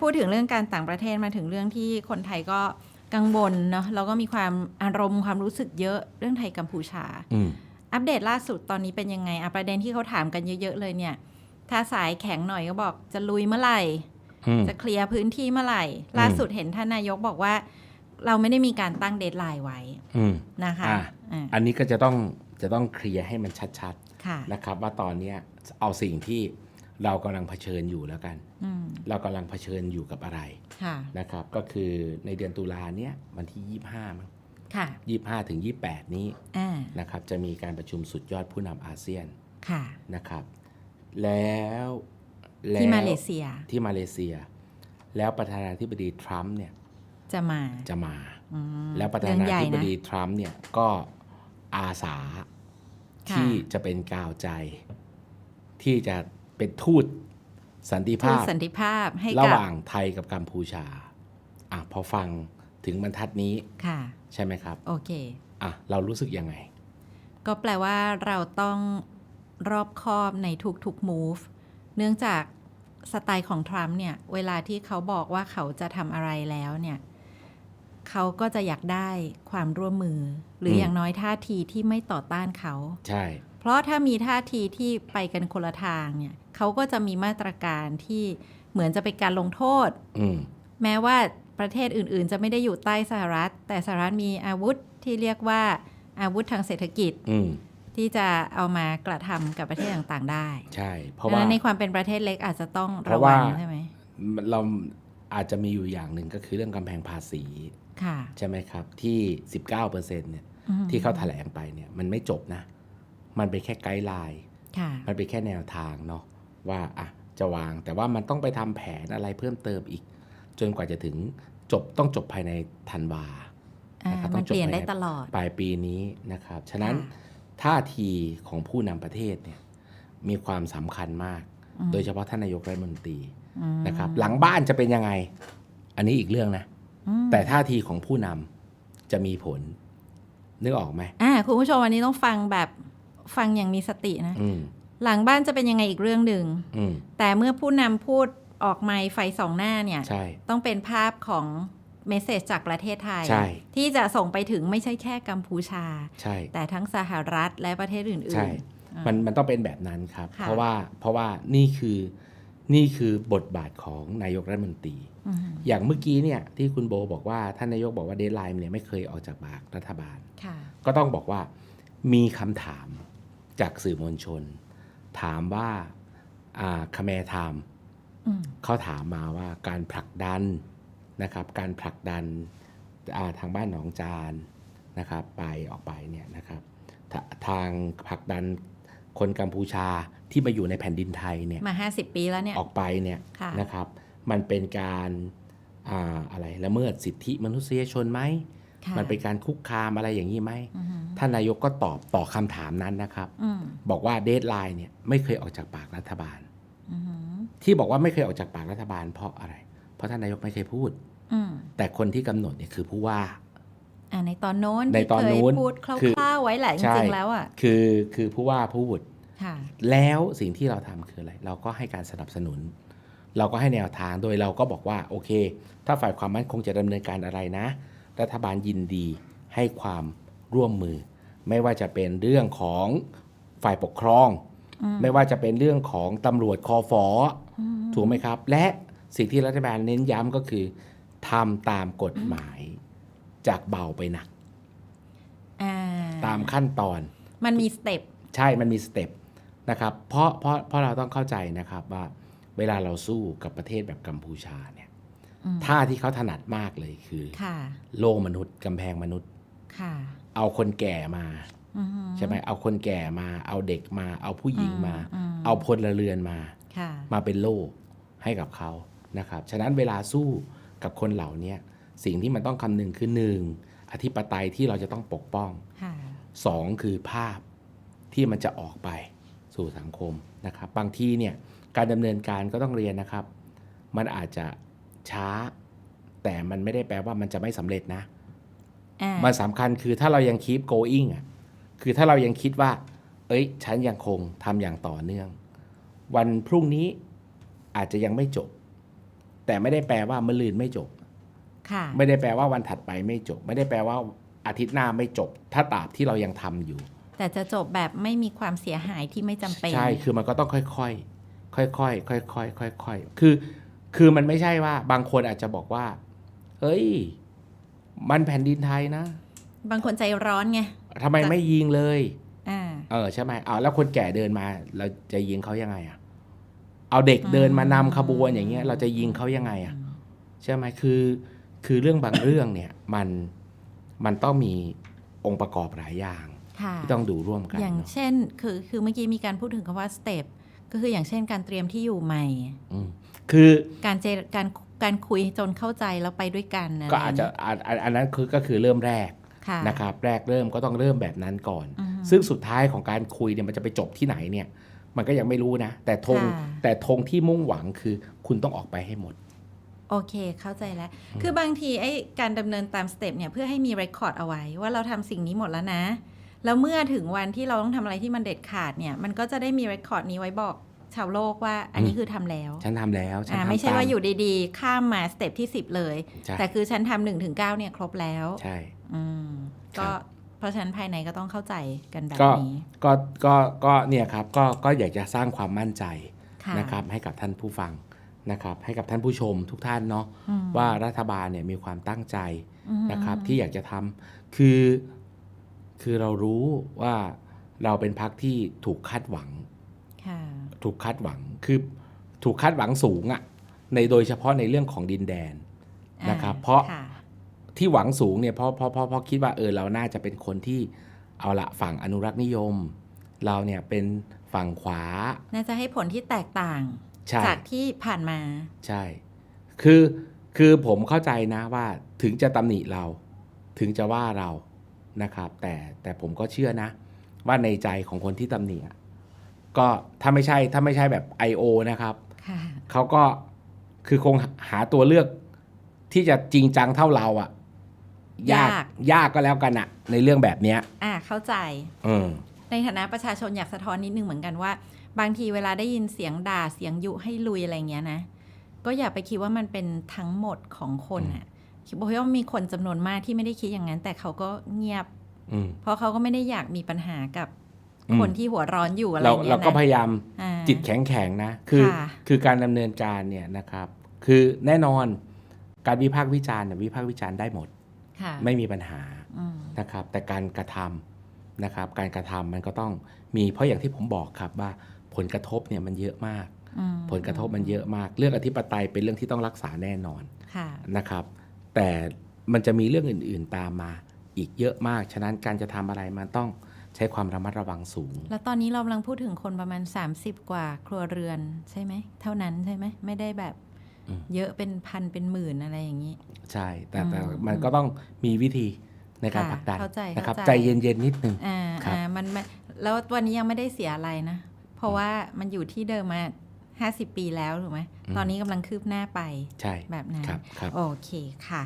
พูดถึงเรื่องการต่างประเทศมาถึงเรื่องที่คนไทยก็กังวลเนาะแล้วก็มีความอารมณ์ความรู้สึกเยอะเรื่องไทยกัมพูชาอืมอัปเดตล่าสุดตอนนี้เป็นยังไงอะประเด็นที่เขาถามกันเยอะ ๆ เลยเนี่ย ถ้าสายแข็งหน่อยก็บอกจะลุยเมื่อไหร่อืมจะเคลียร์พื้นที่เมื่อไหร่ ล่าสุดเห็นท่านนายกบอกว่า เราไม่ได้มีการตั้งเดทไลน์ไว้อืมนะคะอะอ่าอันนี้ก็จะต้องจะต้องเคลียร์ให้มันชัดค่ะๆนะครับว่าตอนเนี้ยเอาสิ่งที่ เรากำลังเผชิญอยู่แล้วกันอืมเรากำลังเผชิญอยู่กับอะไรค่ะนะครับ ก็คือในเดือนตุลาเนี้ยวันที่ 25มั้งค่ะ25ถึง28นี้อ่านะครับ จะมีการประชุมสุดยอดผู้นำอาเซียนค่ะนะครับแล้วแล้วที่มาเลเซียที่มาเลเซีย แล้วประธานาธิบดีทรัมป์เนี่ยจะมาจะมาอืมแล้วประธาเรื่องนาใหญ่ธิบนะดีทรัมป์เนี่ยก็อาสาค่ะที่จะเป็นกาวใจ ที่จะ เป็นทูตสันติทูภาตพสันติภาพให้ระกัหบว่างไทยกับกัมพูชาอะพอฟังถึงบรรทัดนี้ค่ะใช่ไหมครับ โอเคอะเรารู้สึกยังไง ก็แปลว่าเราต้องรอบคอบในทุกๆ move เนื่องจากสไตล์ของทรัมป์เนี่ย เวลาที่เขาบอกว่าเขาจะทำอะไรแล้วเนี่ยเขาก็จะอยากได้ความร่วมมือ หรือมอย่างน้อยท่าทีที่ไม่ต่อต้านเขา ใช่ เพราะถ้ามีท่าทีที่ไปกันคนละทางเนี่ย เขาก็จะมีมาตรการที่เหมือนจะเป็นการลงโทษอืมแม้ว่าประเทศอื่น ๆ จะไม่ได้อยู่ใต้สหรัฐ แต่สหรัฐมีอาวุธที่เรียกว่าอาวุธทางเศรษฐกิจอืมที่จะเอามากระทำกับประเทศต่างๆ ได้ ใช่ เพราะดังว่านั้นในความเป็นประเทศเล็กอาจจะต้องเพระราะวัว่างใช่ไหมเราอาจจะมีอยู่อย่างหนึ่งก็คือเรื่องกำแพงภาษีค่ะใช่ไหมครับ ที่ 19%เนี่ยอืมที่เขาแถลงไปเนี่ยมันไม่จบนะ มันเป็นแค่ไกด์ไลน์ค่ะมันเป็นแค่แนวทางเนาะ ว่าอะจะวางแต่ว่ามันต้องไปทำแผนอะไรเพิ่มเติมอีก จนกว่าจะถึงจบต้องจบภายในธันวาอ่านะครับมันเปลี่ยนต้องจบได้ภายในตลอดปลายปีนี้นะครับ ฉะนั้นค่ะท่าทีของผู้นำประเทศเนี่ยมีความสำคัญมากอืมโดยเฉพาะท่านนายกรัฐมนตรีอืมนะครับ หลังบ้านจะเป็นยังไง อันนี้อีกเรื่องนะอืมแต่ท่าทีของผู้นำจะมีผล นึกออกไหมอ่าคุณผู้ชมอันนี้ต้องฟังแบบฟังอย่างมีสตินะอืม หลังบ้านจะเป็นยังไงอีกเรื่องหนึ่งอืมแต่เมื่อผู้นำพูดออกไมค์ไฟสองหน้าเนี่ย ใช่ ต้องเป็นภาพของเมสเซจจากประเทศไทย ใช่ ที่จะส่งไปถึงไม่ใช่แค่กัมพูชา ใช่ แต่ทั้งสหรัฐและประเทศอื่นๆใช่ อ่า มันมันต้องเป็นแบบนั้นครับ ค่ะ เพราะว่าเพราะว่านี่คือนี่คือบทบาทของนายกรัฐมนตรี อืมอย่างเมื่อกี้เนี่ยที่คุณโบบอกว่าท่านนายกบอกว่าเดทไลน์เนี่ยไม่เคยออกจากปากรัฐบาล ค่ะ ก็ต้องบอกว่ามีคำถามจากสื่อมวลชน ถามว่าคาแมไทม์อืมเขาถามมาว่าการผลักดันนะครับ การผลักดันอ่าทางบ้านหนองจานนะครับ ไปออกไปเนี่ยนะครับทาทางผลักดันคนกัมพูชาที่มาอยู่ในแผ่นดินไทยเนี่ยมาห้าสิบปีแล้วเนี่ยออกไปเนี่ยค่ะนะครับ มันเป็นการอ่าอะไรละเมิดสิทธิมนุษยชนไหมค่ะ มันเป็นการคุกคามอะไรอย่างนี้ไหมอืมท่านนายกก็ตอบต่อคำถามนั้นนะครับอืมบอกว่าเดทไลน์เนี่ยไม่เคยออกจากปากรัฐบาลอืมที่บอกว่าไม่เคยออกจากปากรัฐบาลเพราะอะไร เพราะท่านนายกไม่เคยพูดอืมแต่คนที่กำหนดเนี่ยคือผู้ว่าอ่าในตอนโน้นในที่ตอนเคนู้ยนพูดคคือร่าวๆไว้แหละจใช่ริงๆแล้วอะคือคือผู้ว่าพูดค่ะแล้วสิ่งที่เราทำคืออะไร เราก็ให้การสนับสนุน เราก็ให้แนวทางโดยเราก็บอกว่าโอเค ถ้าฝ่ายความมั่นคงจะดำเนินการอะไรนะ รัฐบาลยินดีให้ความร่วมมือ ไม่ว่าจะเป็นเรื่องของฝ่ายปกครองอืมไม่ว่าจะเป็นเรื่องของตำรวจคอฟออืมถูกไหมครับ และสิ่งที่รัฐบาลเน้นย้ำก็คือทำตามกฎหมายจากเบาไปหนักอ่าตามขั้นตอน มันมีสเต็ปใช่ มันมีสเต็ปนะครับ เพราะเพราะเพราะเราต้องเข้าใจนะครับว่าเวลาเราสู้กับประเทศแบบกัมพูชาเนี่ยอืม ท่าที่เขาถนัดมากเลยคือค่ะโลกมนุษย์กำแพงมนุษย์ค่ะเอาคนแก่มาอืมใช่ไหมเอาคนแก่มา เอาเด็กมา เอาผู้หญิงมาอืมเอาพลเรือนมาค่ะมาเป็นโล่ให้กับเขานะครับ ฉะนั้นเวลาสู้กับคนเหล่านี้สิ่งที่มันต้องคำนึงคือหนึ่งอธิปไตยที่เราจะต้องปกป้องค่ะสองคือภาพที่มันจะออกไปสู่สังคมนะครับ บางทีเนี่ยการดำเนินการก็ต้องเรียนนะครับ มันอาจจะ ช้า แต่มันไม่ได้แปลว่ามันจะไม่สำเร็จนะอ่ามันสำคัญคือถ้าเรายัง keep going อะคือถ้าเรายังคิดว่า เอ้ย ฉันยังคงทำอย่างต่อเนื่อง วันพรุ่งนี้อาจจะยังไม่จบ แต่ไม่ได้แปลว่ามะรืนไม่จบค่ะไม่ได้แปลว่าวันถัดไปไม่จบ ไม่ได้แปลว่าอาทิตย์หน้าไม่จบ ถ้าตราบที่เรายังทำอยู่ แต่จะจบแบบไม่มีความเสียหายที่ไม่จำเป็น ใช่ คือมันก็ต้องค่อยๆ ค่อยๆ ค่อยๆ ค่อยๆ คือ คือมันไม่ใช่ว่า บางคนอาจจะบอกว่า เฮ้ย มันแผ่นดินไทยนะ บางคนใจร้อนไงทำไมไม่ยิงเลยอ่าเออใช่ไหมเอาแล้วคนแก่เดินมา เราจะยิงเขายังไงอะเอาเด็กเดินมานำขบวนอย่างเงี้ย เราจะยิงเขายังไงอะใช่ไหมคือ คือเรื่องบางเรื่องเนี่ยมันมันต้องมีองค์ประกอบหลายอย่างค่ะที่ต้องดูร่วมกัน อย่างเนาะเช่น คือคือเมื่อกี้มีการพูดถึงคำว่าสเต็ป ก็คืออย่างเช่นการเตรียมที่อยู่ใหม่อืมคือการเจรการการคุยจนเข้าใจแล้วไปด้วยกันไรก็อาจจะอันอันอันนั้นคือก็คือเริ่มแรกค่ะนะครับ แรกเริ่มก็ต้องเริ่มแบบนั้นก่อนอืมซึ่งสุดท้ายของการคุยเนี่ยมันจะไปจบที่ไหนเนี่ย มันก็ยังไม่รู้นะ แต่ธงค่ะแต่ธงที่มุ่งหวังคือคุณต้องออกไปให้หมดโอเค เข้าใจแล้ว คือบางทีไอ้การดำเนินตามสเต็ปเนี่ยเพื่อให้มีเรคคอร์ดเอาไว้ ว่าเราทำสิ่งนี้หมดแล้วนะ แล้วเมื่อถึงวันที่เราต้องทำอะไรที่มันเด็ดขาดเนี่ย มันก็จะได้มีเรคคอร์ดนี้ไว้บอกชาวโลกว่าอันนี้อืมคือทำแล้วฉันทำแล้วฉันอ่าทำไม่ใช่ตว่าอยู่ดีๆ ข้ามมาสเต็ปที่ 10 เลยใช่แต่คือฉันทำหนึ่งถึงเก้าเนี่ยครบแล้ว ใช่อืมครัก็บเพราะฉะนั้นภายในก็ต้องเข้าใจกันแบบก็นี้ ก็ก็ก็เนี่ยครับก็ก็อยากจะสร้างความมั่นใจค่ะนะครับให้กับท่านผู้ฟังนะครับให้กับท่านผู้ชมทุกท่านเนาะอืมว่ารัฐบาลเนี่ยมีความตั้งใจอืมนะครับที่อยากจะทำคือ คือเรารู้ว่าเราเป็นพักที่ถูกคาดหวังค่ะถูกคาดหวังคือถูกคาดหวังสูงอะ่ะในโดยเฉพาะในเรื่องของดินแดนนะครับอ่เพราะค่ที่หวังสูงเนี่ยเพราะเพราะเพราะเพราะคิดว่าเออเราน่าจะเป็นคนที่เอาละฝั่งอนุรักษ์นิยม เราเนี่ยเป็นฝั่งขวา น่าจะให้ผลที่แตกต่างใช่จากที่ผ่านมาใช่ คือคือผมเข้าใจนะว่าถึงจะตำหนิเรา ถึงจะว่าเรา นะครับ แต่แต่ผมก็เชื่อนะ ว่าในใจของคนที่ตำหนิอะก็ถ้าไม่ใช่ถ้าไม่ใช่แบบ I.O. นะครับ ค่ะ เขาก็คือคงหาตัวเลือกที่จะจริงจังเท่าเราอะยาก ยากก็แล้วกันอะในเรื่องแบบเนี้ยอ่าเข้าใจเออในฐานะประชาชนอยากสะท้อนนิดนึงเหมือนกันว่า บางทีเวลาได้ยินเสียงด่าเสียงยุให้ลุยอะไรเงี้ยนะ ก็อย่าไปคิดว่ามันเป็นทั้งหมดของคนอะ คิดว่ามีคนจำนวนมากที่ไม่ได้คิดอย่างนั้น แต่เขาก็เงียบอืมเพราะเขาก็ไม่ได้อยากมีปัญหากับอืมคนที่หัวร้อนอยู่อะไรเราเงี้ยนะเราก็พยายามอ่าจิตแข็งแข็งๆนะ คือค่ะคือการดำเนินการเนี่ยนะครับ คือแน่นอนการวิพากษ์วิจารณ์เนี่ยวิพากษ์วิจารณ์ได้หมดค่ะไม่มีปัญหาอืมนะครับ แต่การกระทำนะครับ การกระทำมันก็ต้องมีเพราะอย่างที่ผมบอกครับว่าผลกระทบเนี่ยมันเยอะมากอืมผลกระทบมันเยอะมาก เรื่องอธิปไตยเป็นเรื่องที่ต้องรักษาแน่นอนค่ะนะครับ แต่มันจะมีเรื่องอื่น ๆตามมาอีกเยอะมาก ฉะนั้นการจะทำอะไรมันต้องใช้ความระมัดระวังสูง แล้วตอนนี้เรากำลังพูดถึงคนประมาณ 30 กว่าครัวเรือนใช่ไหม เท่านั้นใช่ไหม ไม่ได้แบบอืมเยอะเป็นพันเป็นหมื่นอะไรอย่างนี้ ใช่ แต่แต่อืมมันก็ต้องมีวิธีในการค่ะผลักดันเข้าใจนะครับเข้าใจใจเย็นๆนิดนึงอ่าครับอ่ามันไม่แล้ววันนี้ยังไม่ได้เสียอะไรนะ เพราะว่ามันอยู่ที่เดิมมา 50 ปีแล้วถูกไหมตอนนี้กำลังคืบหน้าไปใช่แบบนั้น ครับครับ โอเคค่ะ